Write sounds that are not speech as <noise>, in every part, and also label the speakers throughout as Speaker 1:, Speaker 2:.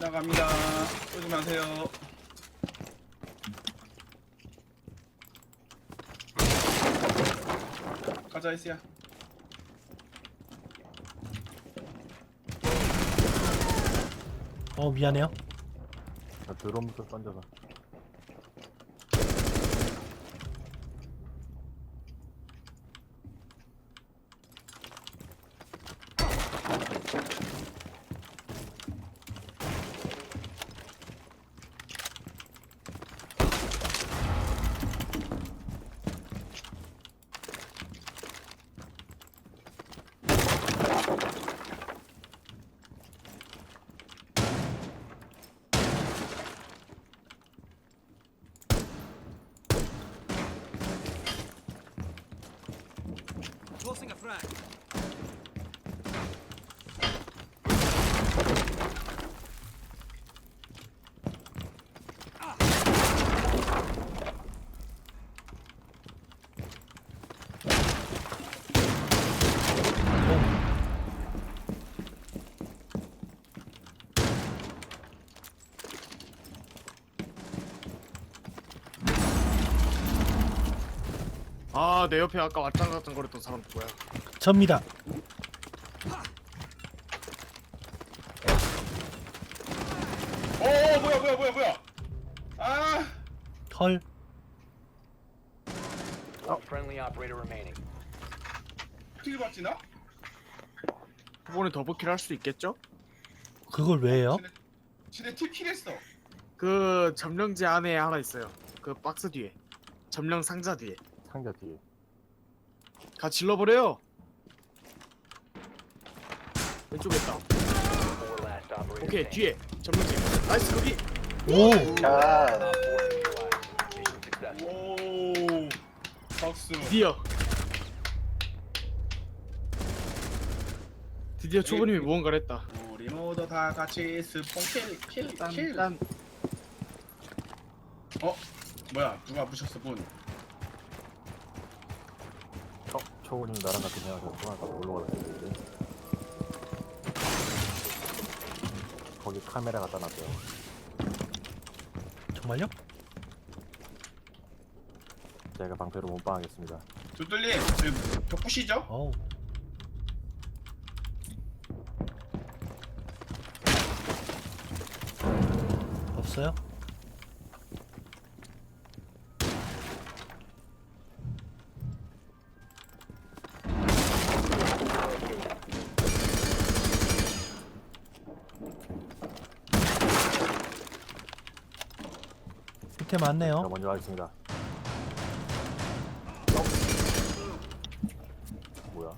Speaker 1: 나갑니다. 쏘지 마세요. 가자 이스야.
Speaker 2: 어 미안해요.
Speaker 3: 나 드럼부터 던져서
Speaker 4: 아, 내 옆에 아까 왔장갔장 거렸던 사람 누구야?
Speaker 2: 접니다.
Speaker 1: 오 뭐야 뭐야 뭐야 뭐야. 아
Speaker 2: 헐.
Speaker 5: One friendly operator remaining.
Speaker 1: 킬 받지나?
Speaker 4: 두 번에 더블킬 할 수 있겠죠?
Speaker 2: 그걸 왜 해요?
Speaker 1: 지네 팀 킬 했어.
Speaker 4: 그 점령지 안에 하나 있어요. 그 박스 뒤에. 점령 상자 뒤에.
Speaker 3: 상자 뒤에
Speaker 4: 다 질러버려요. 왼쪽에 있다. 오케이. 뒤에. 점령지. 나이스, 거기.
Speaker 2: 오.
Speaker 5: Successful.
Speaker 1: 오 박수.
Speaker 4: 드디어. 드디어 초보님이 무언가를 했다.
Speaker 1: 우리 모두 다 같이 스폰 킬킬
Speaker 4: 딴,
Speaker 1: 킬.
Speaker 4: 딴.
Speaker 1: 어 뭐야 누가 부셨어 문?
Speaker 3: 어? 초우님 나랑 같은 생각해서 아까 올라가다 했는데 거기 카메라 갖다 놨어요
Speaker 2: 정말요?
Speaker 3: 제가 방패로 몸빵하겠습니다
Speaker 1: 두들님 지금 벽 부시죠?
Speaker 2: 어우. 없어요? 밑에
Speaker 3: 제가
Speaker 2: 많네요.
Speaker 3: 먼저 하겠습니다 어? 뭐야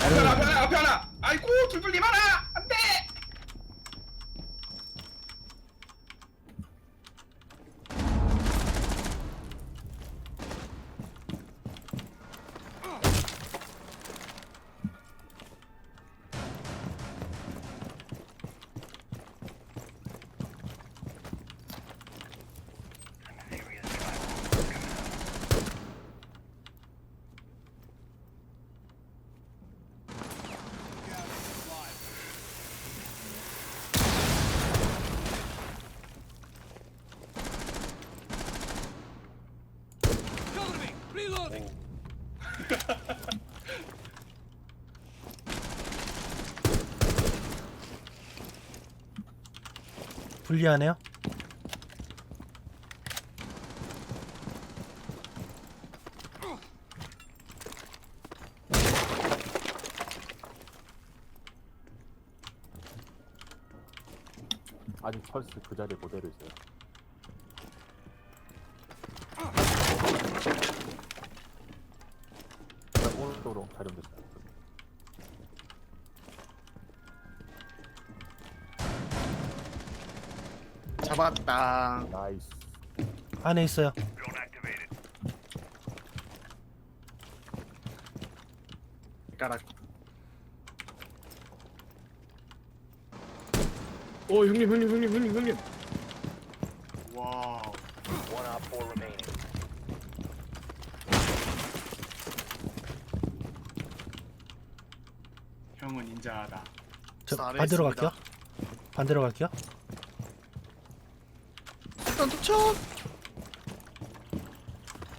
Speaker 1: 앞에 하나 앞에 하나 앞에 하나. 아이고 두들님 하나
Speaker 2: 불리하네요.
Speaker 3: 아직 펄스 그 자리에 그대로 있어요
Speaker 4: 잡았다.
Speaker 3: 나이스
Speaker 2: 안에 있어요.
Speaker 4: 가락. 오, 형님, 형님, 형님, 형님, 형님. 와우.
Speaker 5: One op four remaining.
Speaker 1: 형은 인자하다.
Speaker 2: 저
Speaker 4: 잘했습니다.
Speaker 2: 받으러 갈게요. 반대로 갈게요.
Speaker 4: 일단 도착.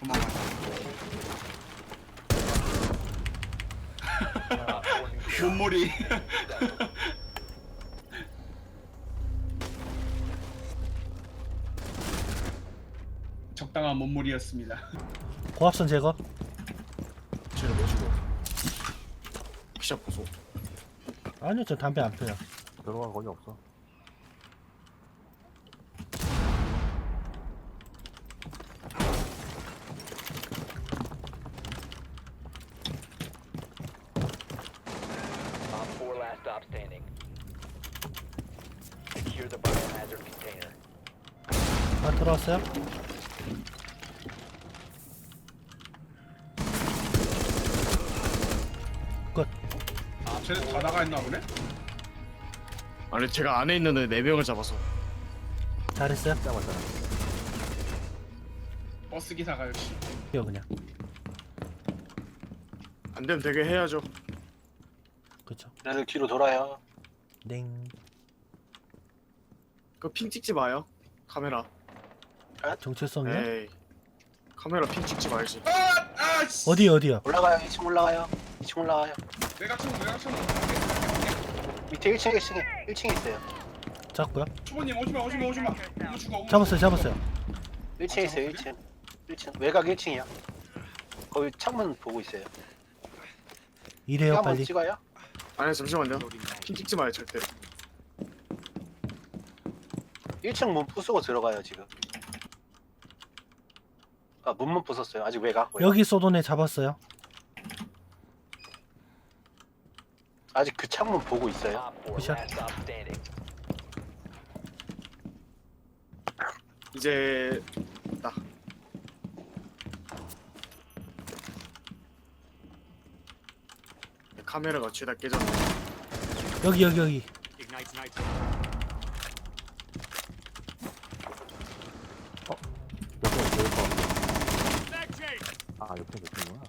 Speaker 1: 고마워.
Speaker 5: Op 4 neutralized.
Speaker 1: 몸무리. 적당한 몸무리였습니다.
Speaker 2: 고압선 제거.
Speaker 4: 쟤를 모시고. 피샷 보소.
Speaker 2: 아니요, 전 담배 안 펴요.
Speaker 3: 들어가 거기 없어.
Speaker 2: 끝.
Speaker 1: 아, 쟤네 다 나가 있나 보네?
Speaker 4: 아니 제가 안에 있는 애 4명을 잡아서.
Speaker 2: 잘했어요?
Speaker 1: 버스 기사가 역시.
Speaker 2: 뛰어 그냥.
Speaker 4: 안 되면 되게 해야죠.
Speaker 2: 그쵸.
Speaker 6: 얘들 뒤로 돌아요.
Speaker 2: 땡.
Speaker 4: 그 핑 찍지 마요. 카메라.
Speaker 2: 정체성이요?
Speaker 4: 에이. 카메라 핑 찍지 말지.
Speaker 1: 아, 아, 씨.
Speaker 2: 어디 어디요?
Speaker 6: 올라가요. 2층 올라가요. 2층 올라가요.
Speaker 1: 내가 쳐, 내가 쳐.
Speaker 6: 밑에 1층에 1층에 1층에 있어요.
Speaker 2: 잡고요.
Speaker 1: 초보님 오지마, 오지마, 오지마. 죽어.
Speaker 2: 잡았어요, 잡았어요.
Speaker 6: 1층에 있어요. 1층. 1층. 외곽 1층이요. 거기 창문 보고 있어요.
Speaker 2: 이래요,
Speaker 6: 한번
Speaker 2: 빨리.
Speaker 6: 찍어요.
Speaker 4: 아니 잠시만요. 핑 찍지 마요 절대.
Speaker 6: 1층 문 부수고 들어가요 지금. 아 문문 부쉈어요. 아직 외곽. 외곽.
Speaker 2: 여기 애 잡았어요.
Speaker 6: 아직 그 창문 보고 있어요.
Speaker 5: Op 4
Speaker 2: Push up.
Speaker 5: last stop standing.
Speaker 4: 이제 나. 카메라가 죄다 깨졌네.
Speaker 2: 여기 여기 여기.
Speaker 3: 옆에 제일 거. 아 옆에 몇이구나.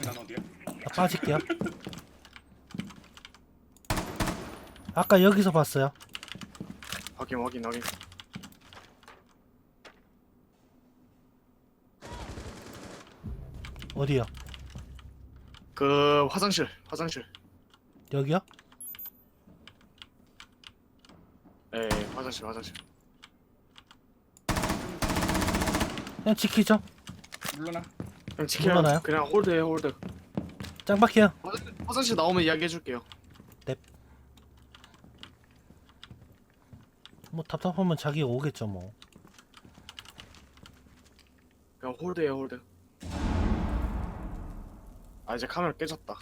Speaker 1: 그난 어디야?
Speaker 2: 아, 빠질게요. 아까 여기서 봤어요.
Speaker 4: 확인 확인 확인.
Speaker 2: 어디요?
Speaker 4: 그 화장실 화장실.
Speaker 2: 여기요?
Speaker 4: 에 화장실 화장실.
Speaker 2: 그냥 지키죠.
Speaker 1: 물러나.
Speaker 4: 그냥 지켜요.
Speaker 2: 물러나요?
Speaker 4: 그냥 홀드해 홀드.
Speaker 2: 짱박해요.
Speaker 4: 화장- 화장실 나오면 이야기해줄게요.
Speaker 2: 뭐 답답하면 자기가 오겠죠 뭐.
Speaker 4: 그냥 홀드해 홀드. 아 이제 카메라 깨졌다.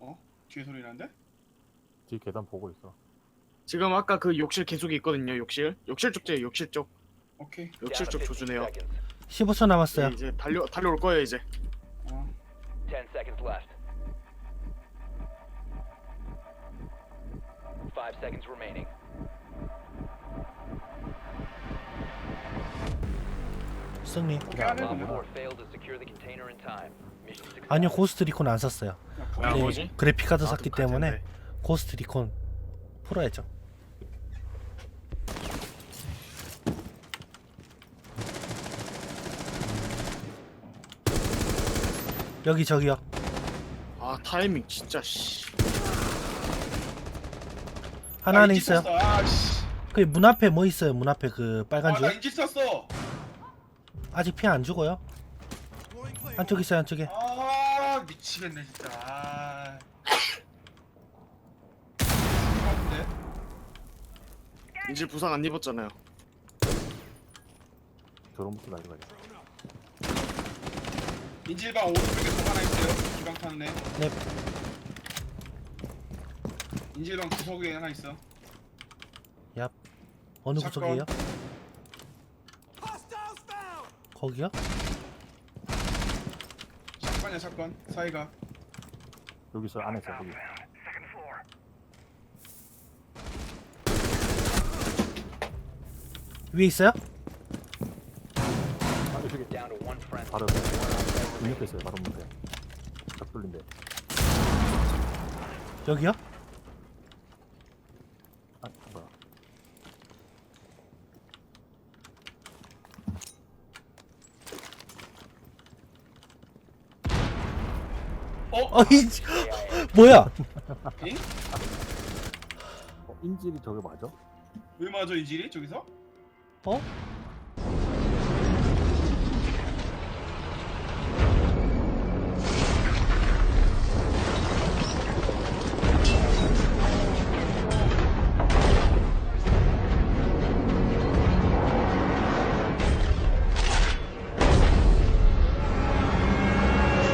Speaker 1: 어? 뒤에 소리 나는데?
Speaker 3: 뒤 계단 보고 있어.
Speaker 4: 지금 아까 그 욕실 계속 있거든요. 욕실. 욕실 쪽 제 욕실 쪽.
Speaker 1: 오케이.
Speaker 4: 욕실 쪽
Speaker 5: to 15
Speaker 4: 조준해요.
Speaker 5: seconds.
Speaker 2: 15초 남았어요.
Speaker 4: 네, 이제 달려 달려올 거예요 이제.
Speaker 5: Mission success.
Speaker 2: 아니요 고스트 리콘 안 샀어요.
Speaker 1: 야,
Speaker 4: 아,
Speaker 2: 네,
Speaker 4: 뭐지?
Speaker 2: 그래픽 카드
Speaker 4: 나도
Speaker 2: 샀기
Speaker 4: 같은데.
Speaker 2: 때문에 고스트 리콘 풀어야죠. 여기 저기요.
Speaker 4: 아 타이밍 진짜 씨.
Speaker 2: 하나
Speaker 1: 아,
Speaker 2: 안에
Speaker 1: 인지
Speaker 2: 있어요.
Speaker 1: 아, 씨.
Speaker 2: 그 문 앞에 뭐 있어요? 문 앞에 그 빨간
Speaker 1: 아,
Speaker 2: 줄.
Speaker 1: 나 인지 썼어.
Speaker 2: 아직 피안 죽어요. 안쪽 있어요 안쪽에.
Speaker 1: 아, 미치겠네 진짜. 아. 아픈데?
Speaker 4: 인질 부상 안 입었잖아요.
Speaker 3: 드론부터 날려가야 돼.
Speaker 1: 인질방 오른쪽에 속 하나 있어요. 기방 애.
Speaker 2: 네.
Speaker 1: 인질방 구석에 하나 있어.
Speaker 2: 얍. 어느. 구석이에요? 거기요?
Speaker 1: 사건이야 사건. 사이가.
Speaker 3: 여기 있어 안에 있어 여기
Speaker 2: 위에 있어요?
Speaker 3: 아 여기
Speaker 5: Down to one friendly.
Speaker 3: 바로 문 옆에 있어요 바로 문 옆에 벽 뚫린데
Speaker 2: 여기요?
Speaker 3: 아 뭐야
Speaker 1: 어?
Speaker 2: 어, 이, <laughs> 뭐야?
Speaker 1: 잉?
Speaker 3: 어, 인질이 저게 맞아?
Speaker 1: 왜 맞아 이질이 저기서?
Speaker 2: 어?